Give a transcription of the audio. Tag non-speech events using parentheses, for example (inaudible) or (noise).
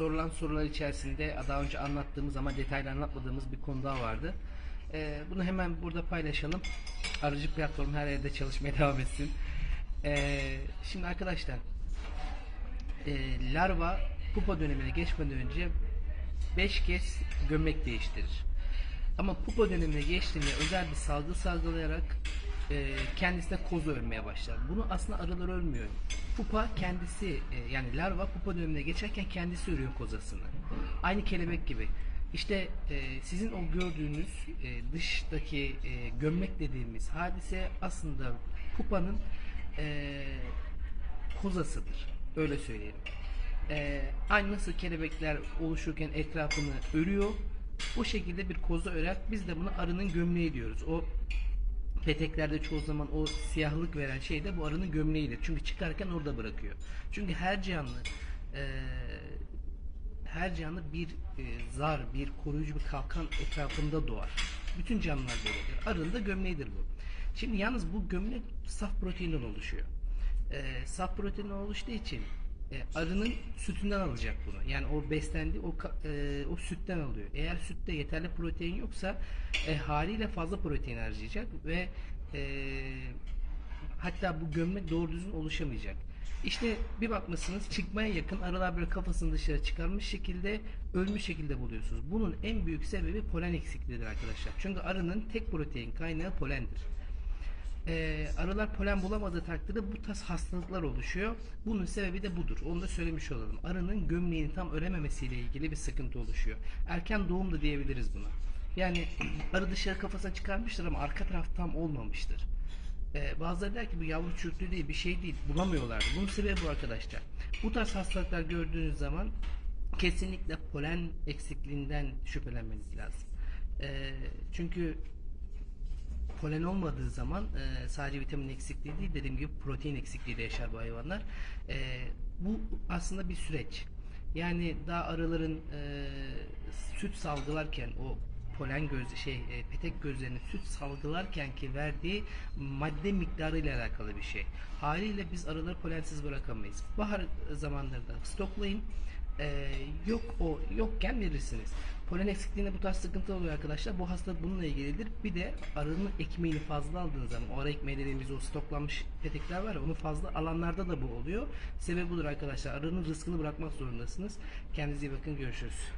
sorulan sorular içerisinde daha önce anlattığımız ama detaylı anlatmadığımız bir konu daha vardı. Ee, bunu hemen burada paylaşalım. Aracı platform her yerde çalışmaya (laughs) devam etsin. Ee, şimdi arkadaşlar e, larva pupa dönemine geçmeden önce 5 kez gömlek değiştirir. Ama pupa dönemine geçtiğinde özel bir salgı salgılayarak e, kendisine kozu örmeye başlar. Bunu aslında arılar örmüyor. Pupa kendisi e, yani larva pupa dönemine geçerken kendisi örüyor kozasını. Aynı kelebek gibi. İşte e, sizin o gördüğünüz e, dıştaki e, gömlek dediğimiz hadise aslında pupanın kozasıdır. Öyle söyleyelim. Aynı nasıl kelebekler oluşurken etrafını örüyor. O şekilde bir koza örer. Biz de buna arının gömleği diyoruz. O peteklerde çoğu zaman o siyahlık veren şey de bu arının gömleğidir. Çünkü çıkarken orada bırakıyor. Çünkü her canlı e, her canlı bir e, zar, bir koruyucu bir kalkan etrafında doğar. Bütün canlılar böyledir. Arının da gömleğidir bu. Şimdi yalnız bu gömlek saf proteinden oluşuyor. E, saf proteinden oluştuğu için e, arının sütünden alacak bunu. Yani o beslendi o e, o sütten alıyor. Eğer sütte yeterli protein yoksa e, haliyle fazla protein harcayacak ve e, hatta bu gömlek doğru düzgün oluşamayacak. İşte bir bakmışsınız çıkmaya yakın arılar böyle kafasını dışarı çıkarmış şekilde ölmüş şekilde buluyorsunuz. Bunun en büyük sebebi polen eksikliğidir arkadaşlar. Çünkü arının tek protein kaynağı polendir. Ee, arılar polen bulamadığı takdirde bu tarz hastalıklar oluşuyor. Bunun sebebi de budur. Onu da söylemiş olalım. Arının gömleğini tam örememesiyle ilgili bir sıkıntı oluşuyor. Erken doğum da diyebiliriz buna. Yani (clears throat) arı dışarı kafasına çıkarmıştır ama arka taraf tam olmamıştır. Ee, bazıları der ki bu yavru çürüklüğü değil bir şey değil bulamıyorlar. Bunun sebebi bu arkadaşlar. Bu tarz hastalıklar gördüğünüz zaman kesinlikle polen eksikliğinden şüphelenmeniz lazım. Ee, çünkü polen olmadığı zaman e, sadece vitamin eksikliği değil dediğim gibi protein eksikliği de yaşar bu hayvanlar. E, bu aslında bir süreç. Yani daha arıların e, süt salgılarken o polen göz şey e, petek gözlerinin süt salgılarken ki verdiği madde miktarı ile alakalı bir şey. Haliyle biz arıları polensiz bırakamayız. Bahar zamanlarında stoklayın. Ee, yok o yokken verirsiniz. Polen eksikliğinde bu tarz sıkıntı oluyor arkadaşlar. Bu hastalık bununla ilgilidir. Bir de arının ekmeğini fazla aldığınız zaman o ara ekmeği dediğimiz o stoklanmış petekler var ya onu fazla alanlarda da bu oluyor. Sebebi budur arkadaşlar. Arının rızkını bırakmak zorundasınız. Kendinize iyi bakın. Görüşürüz.